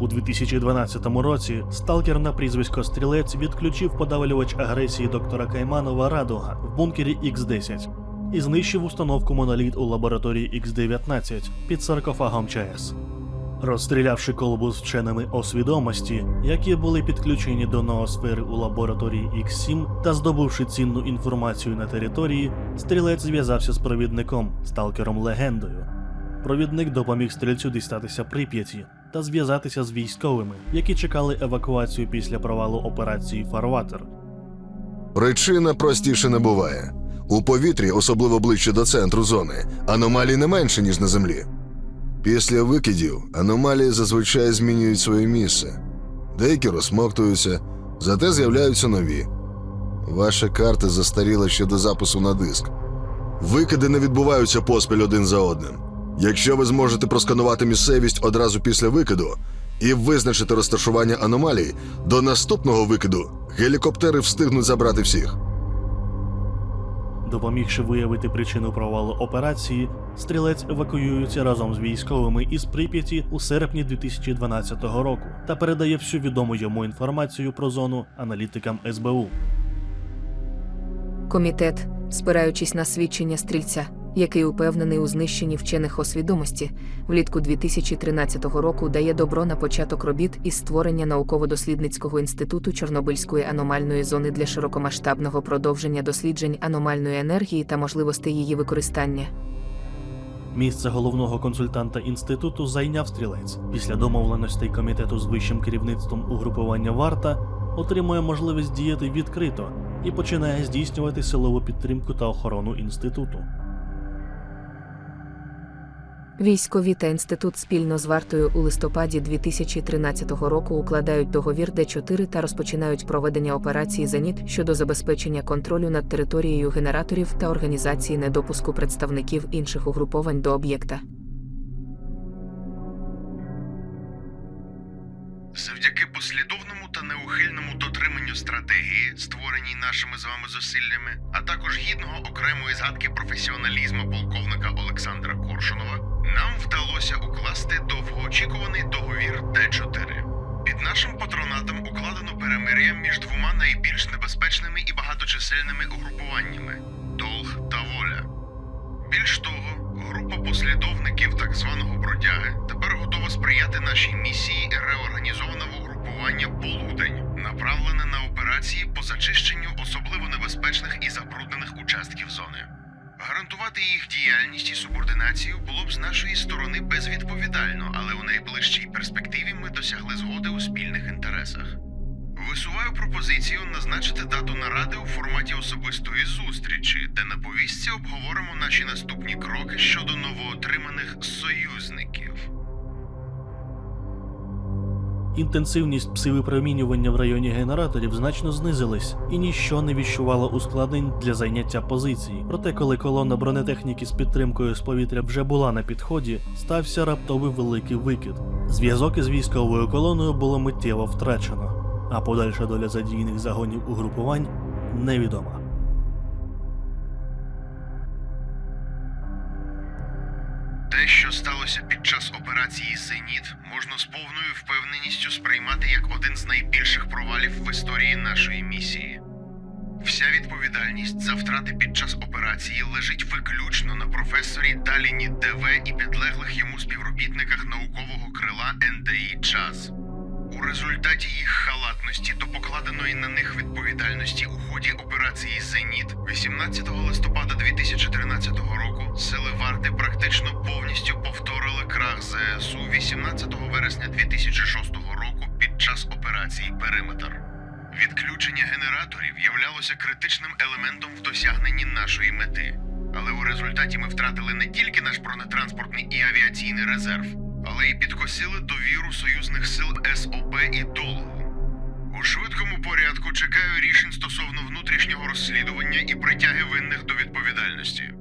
У 2012 році сталкер на прізвисько Стрілець відключив подавлювач агресії доктора Кайманова Радуга в бункері X10 і знищив установку моноліт у лабораторії X19 під саркофагом ЧАЕС. Розстрілявши колбу з вченими освідомості, які були підключені до ноосфери у лабораторії X7 та здобувши цінну інформацію на території, стрілець зв'язався з провідником, сталкером легендою. Провідник допоміг стрільцю дістатися Прип'яті та зв'язатися з військовими, які чекали евакуацію після провалу операції Фарватер. Причина простіше не буває. У повітрі, особливо ближче до центру зони, аномалій не менше, ніж на землі. Після викидів аномалії зазвичай змінюють своє місце. Деякі розсмоктуються, зате з'являються нові. Ваша карта застаріла ще до запису на диск. Викиди не відбуваються поспіль один за одним. Якщо ви зможете просканувати місцевість одразу після викиду і визначити розташування аномалій, до наступного викиду гелікоптери встигнуть забрати всіх. Допомігши виявити причину провалу операції, стрілець евакуюється разом з військовими із Прип'яті у серпні 2012 року та передає всю відому йому інформацію про зону аналітикам СБУ. Комітет, спираючись на свідчення стрільця, який упевнений у знищенні вчених освідомості, влітку 2013 року дає добро на початок робіт із створення науково-дослідницького інституту Чорнобильської аномальної зони для широкомасштабного продовження досліджень аномальної енергії та можливостей її використання. Місце головного консультанта інституту зайняв стрілець. Після домовленостей комітету з вищим керівництвом угрупування варта отримує можливість діяти відкрито і починає здійснювати силову підтримку та охорону інституту. Військові та інститут спільно з вартою у листопаді 2013 року укладають договір Д4 та розпочинають проведення операції Зеніт щодо забезпечення контролю над територією генераторів та організації недопуску представників інших угруповань до об'єкта. Завдяки послідовному та неухильному дотриманню стратегії, створеній нашими з вами зусиллями, а також гідного окремої згадки професіоналізму полковника Олександра Коршунова, нам вдалося укласти довгоочікуваний договір Д4. Під нашим патронатом укладено перемир'я між двома найбільш небезпечними і багаточисельними угрупуваннями Долг та Воля. Більш того, послідовників так званого бродяги тепер готова сприяти нашій місії реорганізованого угрупування Полудень, направлене на операції по зачищенню особливо небезпечних і забруднених участків зони. Гарантувати їх діяльність і субординацію було б з нашої сторони безвідповідально, але у найближчій перспективі ми досягли згоди у спільних інтересах. Висуваю пропозицію назначити дату наради у форматі особистої зустрічі, де на повістці обговоримо наші наступні кроки щодо новоотриманих союзників. Інтенсивність псивипромінювання в районі генераторів значно знизилась, і ніщо не віщувало ускладнень для зайняття позицій. Проте, коли колона бронетехніки з підтримкою з повітря вже була на підході, стався раптовий великий викид. Зв'язок із військовою колоною було миттєво втрачено, а подальша доля задійних загонів угрупувань невідома. Те, що сталося під час операції Зеніт, можна з повною впевненістю сприймати як один з найбільших провалів в історії нашої місії. Вся відповідальність за втрати під час операції лежить виключно на професорі Даліні ДВ і підлеглих йому співробітниках наукового крила НДІ ЧАЗ. У результаті їх халатності до покладеної на них відповідальності у ході операції Зеніт 18 листопада 2013 року сили варти практично повністю повторили крах ЗСУ 18 вересня 2006 року під час операції Периметр. Відключення генераторів являлося критичним елементом в досягненні нашої мети. Але у результаті ми втратили не тільки наш бронетранспортний і авіаційний резерв, але й підкосили довіру союзних сил СОБ і Долгу. У швидкому порядку чекаю рішень стосовно внутрішнього розслідування і притяги винних до відповідальності.